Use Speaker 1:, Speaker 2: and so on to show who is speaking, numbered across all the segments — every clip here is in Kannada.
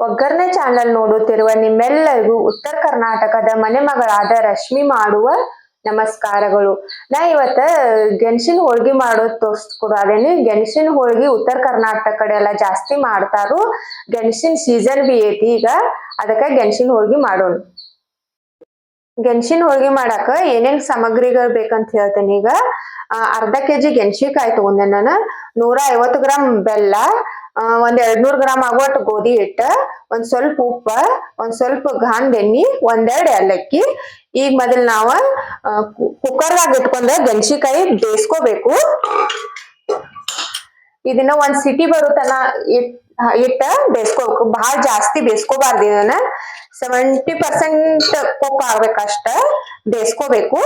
Speaker 1: ಒಗ್ಗರಣೆ ಚಾನಲ್ ನೋಡುತ್ತಿರುವ ನಿಮ್ಮೆಲ್ಲರಿಗೂ ಉತ್ತರ ಕರ್ನಾಟಕದ ಮನೆ ಮಗಳಾದ ರಶ್ಮಿ ಮಾಡುವ ನಮಸ್ಕಾರಗಳು. ನಾ ಇವತ್ತ ಗೆಣಸಿನ ಹೋಳ್ಗಿ ಮಾಡೋದ್ ತೋರ್ಸ್ಕೊಡಾದೇನಿ. ಗೆಣಸಿನ ಹೋಳ್ಗಿ ಉತ್ತರ ಕರ್ನಾಟಕ ಕಡೆ ಎಲ್ಲ ಜಾಸ್ತಿ ಮಾಡ್ತಾರು. ಗೆಣಸಿನ ಸೀಸನ್ ಬಿ ಐತಿ ಈಗ. ಅದಕ್ಕೆ ಗೆಣಸಿನ ಹೋಳ್ಗಿ ಮಾಡೋಣ. ಗೆಣಸಿನ ಹೋಳ್ಗಿ ಮಾಡಾಕ ಏನೇನ್ ಸಾಮಗ್ರಿಗಳು ಬೇಕಂತ ಹೇಳ್ತೇನೆ ಈಗ. ಅರ್ಧ ಕೆಜಿ ಗೆಣಸಿಕಾಯಿ ತಗೊಂಡೆ ನಾನು. ನೂರ ಐವತ್ತು ಗ್ರಾಮ್ ಬೆಲ್ಲ ಒಂದ್ ಎರಡ್ನೂರ್ ಗ್ರಾಮ್ ಆಗುವಷ್ಟು ಗೋಧಿ ಹಿಟ್ಟ, ಒಂದ್ ಸ್ವಲ್ಪ ಉಪ್ಪ, ಒಂದ್ ಸ್ವಲ್ಪ ಗಾಂದ್ ಎಣ್ಣಿ ಒಂದೆರಡು ಏಲಕ್ಕಿ. ಈಗ ಮೊದಲ್ ನಾವ ಕುಕ್ಕರ್ದಾಗ ಇಟ್ಕೊಂಡ ಗೆಣಸಿಕಾಯಿ ಬೇಯಿಸ್ಕೋಬೇಕು. ಇದನ್ನ ಒಂದ್ ಸಿಟಿ ಬರುತ್ತನ ಇಟ್ ಇಟ್ಟ ಬೇಯಿಸ್ಕೋಬೇಕು. ಬಹಳ ಜಾಸ್ತಿ ಬೇಯಿಸ್ಕೋಬಾರ್ದು ಇದನ್ನ. ಸೆವೆಂಟಿ ಪರ್ಸೆಂಟ್ ಕುಕ್ ಆಗ್ಬೇಕಷ್ಟ ಬೇಯಿಸ್ಕೋಬೇಕು.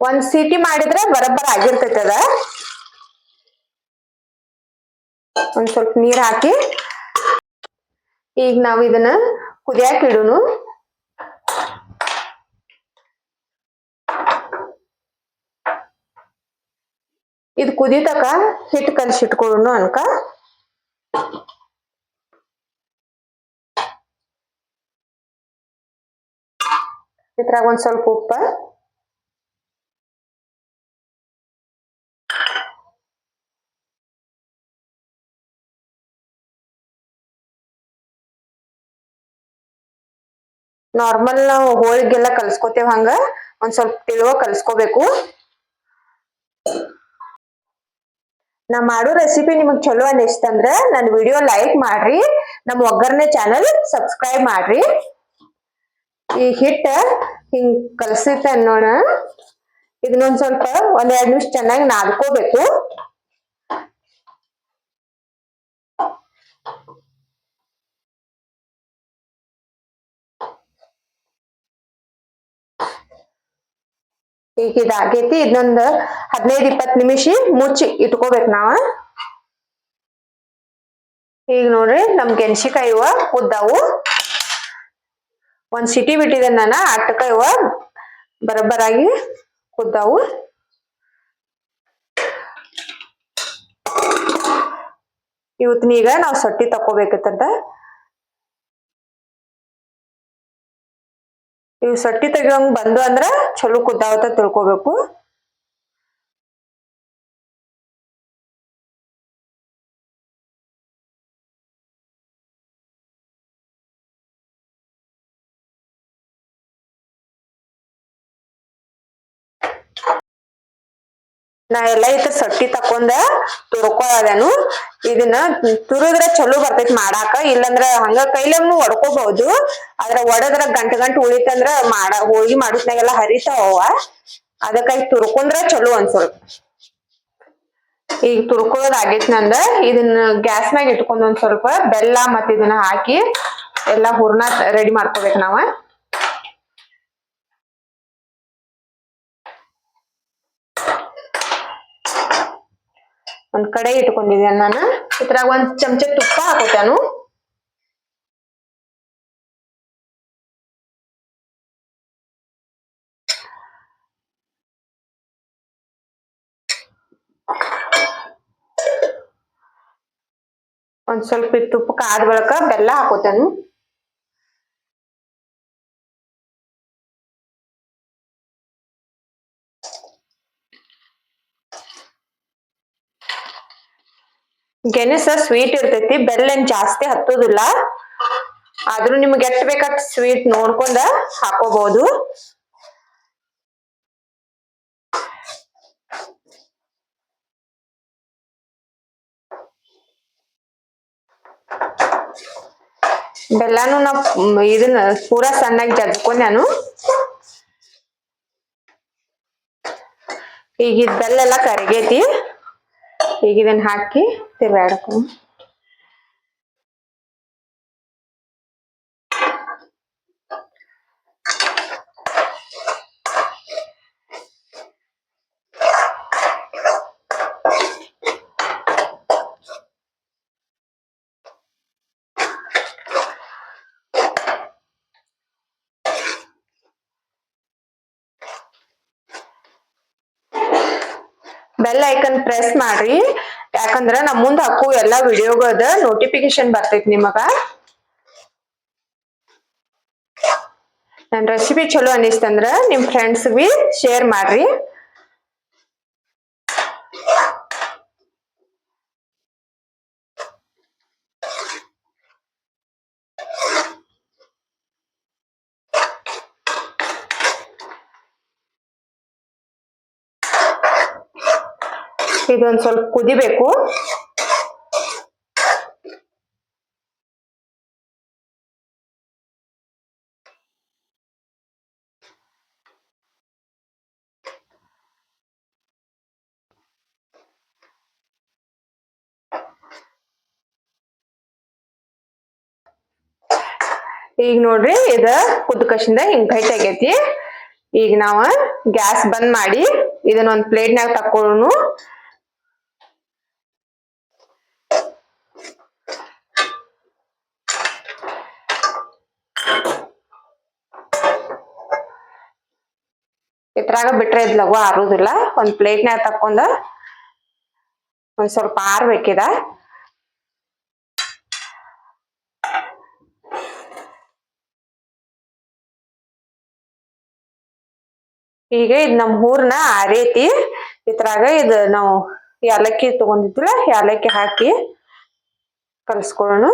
Speaker 1: ಒಂದ್ ಸಿಟಿ ಮಾಡಿದ್ರೆ ಬರಬ್ಬರ ಆಗಿರ್ತೈತಿ ಅದ. ಒಂದ್ ಸ್ವಲ್ಪ ನೀರ್ ಹಾಕಿ. ಈಗ ನಾವು ಇದನ್ನ ಕುದಿಯಾಕ ಇಡೋಣ ಇದು ಕುದಿತಕ ಹಿಟ್ಟು ಕಲ್ಸಿಟ್ಕೊಳ್ಳೋನು ಅನ್ಕ. ಇದ್ರಾಗ ಒಂದ್ ಸ್ವಲ್ಪ ಉಪ್ಪ. ನಾರ್ಮಲ್ ನಾವು ಹೋಳಿಗೆಲ್ಲ ಕಲ್ಸ್ಕೋತೇವ್ ಹಂಗ. ಒಂದ್ ಸ್ವಲ್ಪ ತಿಳುವ ಕಲ್ಸ್ಕೋಬೇಕು. ನಾ ಮಾಡೋ ರೆಸಿಪಿ ನಿಮಗ್ ಚಲೋ ಅನಿಸ್ತಂದ್ರ ನನ್ನ ವಿಡಿಯೋ ಲೈಕ್ ಮಾಡ್ರಿ. ನಮ್ ಒಗ್ಗರಣೆ ಚಾನಲ್ ಸಬ್ಸ್ಕ್ರೈಬ್ ಮಾಡ್ರಿ. ಈ ಹಿಟ್ಟ ಹಿಂಗ್ ಕಲ್ಸಿತ್ತ ನೋಡ. ಇದನ್ನೊಂದ್ ಸ್ವಲ್ಪ ಒಂದ್ ಎರಡ್ ನಿಮಿಷ ಚೆನ್ನಾಗಿ ನಾದ್ಕೋಬೇಕು. ಈಗ ಇದಾಗೈತಿ ಇದೊಂದು ಹದಿನೈದು ಇಪ್ಪತ್ ನಿಮಿಷ ಮುಚ್ಚಿ ಇಟ್ಕೋಬೇಕು ನಾವ. ಈಗ ನೋಡ್ರಿ, ನಮ್ ಗೆಣಸಿಕಾಯಿ ಇವ ಉದ್ದಾವು. ಒಂದ್ ಸಿಟಿ ಬಿಟ್ಟಿದೆ ನಾನ, ಅಟ್ಟಕಾಯಿ ಇವ ಬರಬ್ಬರಾಗಿ ಕುದ್ದಾವು ಈಗ ನಾವು ಸೊಟ್ಟಿ ತಕೋಬೇಕತ್ತದ ಇವ್ ಸಟ್ಟಿ ತೆಗಿಯೋಂಗ್ ಬಂದು ಅಂದ್ರ ಚಲೋ ಕುದ್ದಾವತ ತಿಳ್ಕೊಬೇಕು. ನಾ ಎಲ್ಲ ಇದ್ರ ಸೊಟ್ಟಿ ತಕೊಂಡ ತುರ್ಕೊಳ್ಳೋದೇನು ಇದನ್ನ ತುರಿದ್ರ ಚಲೋ ಬರ್ತೈತಿ ಮಾಡಾಕ. ಇಲ್ಲಂದ್ರ ಹಂಗ ಕೈಲೂ ಒಡ್ಕೋಬಹುದು. ಆದ್ರ ಒಡದ್ರ ಗಂಟ ಗಂಟ ಉಳಿತಂದ್ರ ಮಾಡ, ಹೋಳ್ಗಿ ಮಾಡಿಸ್ನಾಗೆಲ್ಲ ಹರಿತಾವ ಅದಕ್ಕಾಗಿ ತುರ್ಕೊಂಡ್ರ ಚಲೋ ಒಂದ್ ಸ್ವಲ್ಪ ಈಗ ತುರ್ಕೊಳ್ಳೋದ್ ನಂದ. ಇದನ್ನ ಗ್ಯಾಸ್ ಮ್ಯಾಗ ಇಟ್ಕೊಂಡ್ ಒಂದ್ ಸ್ವಲ್ಪ ಬೆಲ್ಲ ಮತ್ತ ಇದನ್ನ ಹಾಕಿ ಎಲ್ಲಾ ಹೂರ್ಣ ರೆಡಿ ಮಾಡ್ಕೋಬೇಕು ನಾವ. ಒಂದ್ ಕಡೆ ಇಟ್ಕೊಂಡಿದ್ದೇನೆ ನಾನು ಇದ್ರಾಗ ಒಂದ್ ಚಮಚ ತುಪ್ಪ ಹಾಕೋತಾನು. ಒಂದ್ ಸ್ವಲ್ಪ ಈ ತುಪ್ಪ ಕಾದ ಬಳಿಕ ಬೆಲ್ಲ ಹಾಕೋತಾನು. ಗೆಣಸ ಸ್ವೀಟ್ ಇರ್ತೈತಿ ಬೆಲ್ಲ ಏನ್ ಜಾಸ್ತಿ ಹತ್ತೋದಿಲ್ಲ. ಆದ್ರೂ ನಿಮ್ಗೆ ಎಷ್ಟ್ ಬೇಕಟ್ ಸ್ವೀಟ್ ನೋಡ್ಕೊಂಡ ಹಾಕೋಬಹುದು ಬೆಲ್ಲಾನು ನಾ ಇದನ್ನ ಪೂರಾ ಸಣ್ಣಾಗಿ ಜಜ್ಕೊಂಡ್ ನಾನು ಈಗ ಬೆಲ್ಲ ಎಲ್ಲ ಕರಗೈತಿ. ಈಗ ಇದನ್ನ ಹಾಕಿ ತಿರ್ಗಾಡಕು ಬೆಲ್ ಐಕನ್ ಪ್ರೆಸ್ ಮಾಡ್ರಿ. ಯಾಕಂದ್ರ ನಮ್ ಮುಂದ್ ಹಾಕು ಎಲ್ಲಾ ವಿಡಿಯೋಗದ ನೋಟಿಫಿಕೇಶನ್ ಬರ್ತೈತಿ ನಿಮಗ. ನನ್ ರೆಸಿಪಿ ಚಲೋ ಅನಿಸ್ತಂದ್ರ ನಿಮ್ ಫ್ರೆಂಡ್ಸ್ ಬಿ ಶೇರ್ ಮಾಡ್ರಿ. ಇದೊಂದ್ ಸ್ವಲ್ಪ ಕುದಿಬೇಕು. ಈಗ ನೋಡ್ರಿ ಇದ ಕುದ್ಕಶಿಂದ ಹಿಂಗ್ ಕೈಟ್ ಆಗೈತಿ. ಈಗ ನಾವ ಗ್ಯಾಸ್ ಬಂದ್ ಮಾಡಿ ಇದನ್ನ ಒಂದ್ ಪ್ಲೇಟ್ನಾಗ ತಕ್ಕೊಳ್ಳೋನು ಇದ್ರಾಗ ಬಿಟ್ರೆ ಇದ್ ಲಘು ಆರುದಿಲ್ಲ. ಒಂದು ಪ್ಲೇಟ್ನಾಗ ತಕ್ಕೊಂಡ ಒಂದ್ ಸ್ವಲ್ಪ ಆರ್ಬೇಕಿದ ಈಗ ಇದು ನಮ್ಮ ಊರ್ನ ಆರೈತಿ. ಇದ್ರಾಗ ಇದ್ ನಾವು ಯಾಲಕ್ಕಿ ತಗೊಂಡಿದ್ದಿಲ್ಲ ಏಲಕ್ಕಿ ಹಾಕಿ ಕಲ್ಸ್ಕೊಳ್ಳೋಣ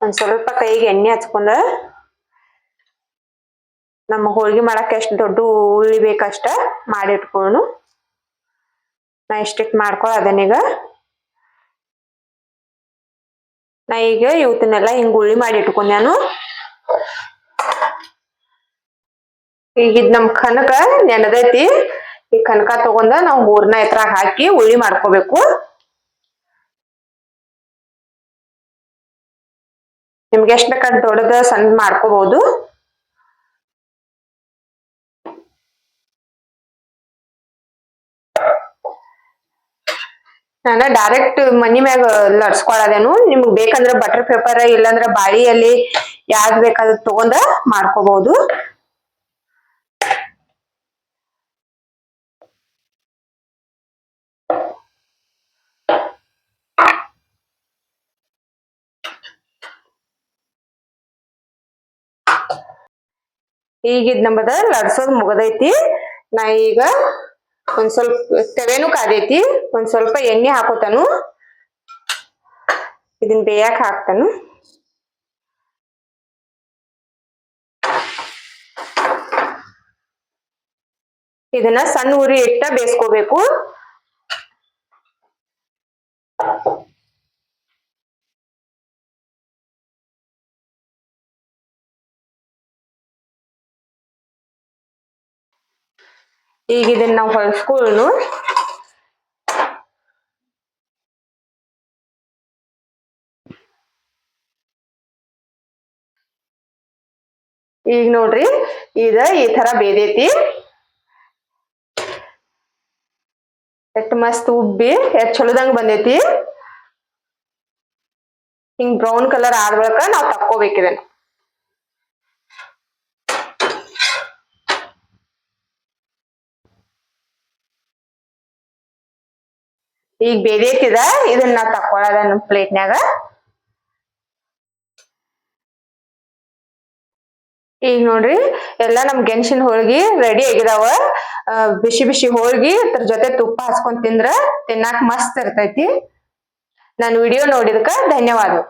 Speaker 1: ಒಂದು ಸ್ವಲ್ಪ ಕೈಗೆ ಎಣ್ಣೆ ಹಚ್ಕೊಂಡ ನಮ್ಮ ಹೋಳಿಗೆ ಮಾಡಕ್ ಎಷ್ಟು ದೊಡ್ಡ ಉಳ್ಳಿ ಬೇಕಷ್ಟ ಮಾಡಿ ಇಟ್ಕೊಳ್ಳೋಣ ನಾ ಇಷ್ಟಿಟ್ ಮಾಡ್ಕೊಳ ಅದನ್ನೀಗ ನಾ ಈಗ ಇವತ್ತನ್ನೆಲ್ಲ ಹಿಂಗ ಉಳ್ಳಿ ಮಾಡಿ ಇಟ್ಕೊಂಡ್ಯಾನು. ಈಗ ಇದ್ ನಮ್ ಕನಕ ನೆನದೈತಿ ಈ ಕನಕ ತಗೊಂಡ ನಾವು ಮೂರ್ನ ಎತ್ರ ಹಾಕಿ ಉಳ್ಳಿ ಮಾಡ್ಕೋಬೇಕು. ನಿಮ್ಗೆ ಎಷ್ಟು ಬೇಕಂತ ದೊಡ್ಡದ ಸಣ್ಣ ಮಾಡ್ಕೋಬಹುದು ನಾನ ಡೈರೆಕ್ಟ್ ಮನಿ ಮ್ಯಾಗ ಲಡ್ಸ್ಕೊಳದೇನು ನಿಮ್ಗ್ ಬೇಕಂದ್ರ ಬಟರ್ ಪೇಪರ್ ಇಲ್ಲಾಂದ್ರ ಬಾಳಿಯಲ್ಲಿ ಯಾವ್ದ್ ಬೇಕಾದ್ ತಗೊಂಡ ಮಾಡ್ಕೋಬಹುದು ಈಗಿದ್ ನಮ್ಮದ ಲಡ್ಸೋದ್ ಮುಗದೈತಿ. ನಾ ಈಗ ಒಂದ್ ಸ್ವಲ್ಪ ತೆವೆನು ಕಾದೈತಿ. ಒಂದ್ ಸ್ವಲ್ಪ ಎಣ್ಣೆ ಹಾಕೋತಾನು. ಇದನ್ ಬೇಯಕ್ ಹಾಕ್ತಾನು. ಇದನ್ನ ಸಣ್ಣ ಉರಿ ಇಟ್ಟ ಬೇಯಿಸ್ಕೋಬೇಕು. ಈಗ ಇದನ್ನ ನಾವು ಹೊಳ್ಸ್ಕೊಳ್ಳೋಣ ಈಗ ನೋಡ್ರಿ, ಇದ ಈ ತರ ಬೇದೈತಿ. ಎಷ್ಟ್ ಮಸ್ತ್ ಉಬ್ಬಿ ಎಷ್ಟ್ ಚಲೋದಂಗ್ ಬಂದೈತಿ. ಹಿಂಗ್ ಬ್ರೌನ್ ಕಲರ್ ಆದ ಬಳಿಕ ನಾವ್ ತಕ್ಕೋಬೇಕು ಈಗ ಬೇದೈತಿದ ಇದನ್ನ ನಾ ತಕ್ಕೊಳದ ನಮ್ ಪ್ಲೇಟ್ನ್ಯಾಗ. ಈಗ ನೋಡ್ರಿ, ಎಲ್ಲಾ ನಮ್ ಗೆಣಸಿನ ಹೋಳ್ಗಿ ರೆಡಿ ಆಗಿದಾವ. ಬಿಸಿ ಬಿಸಿ ಹೋಳ್ಗಿ, ಅದ್ರ ಜೊತೆ ತುಪ್ಪ ಹಚ್ಕೊಂಡ್ ತಿಂದ್ರ ತಿನ್ನಾಕ ಮಸ್ತ್ ಇರ್ತೈತಿ. ನಾನು ವಿಡಿಯೋ ನೋಡಿದಕ್ಕ ಧನ್ಯವಾದಗಳು.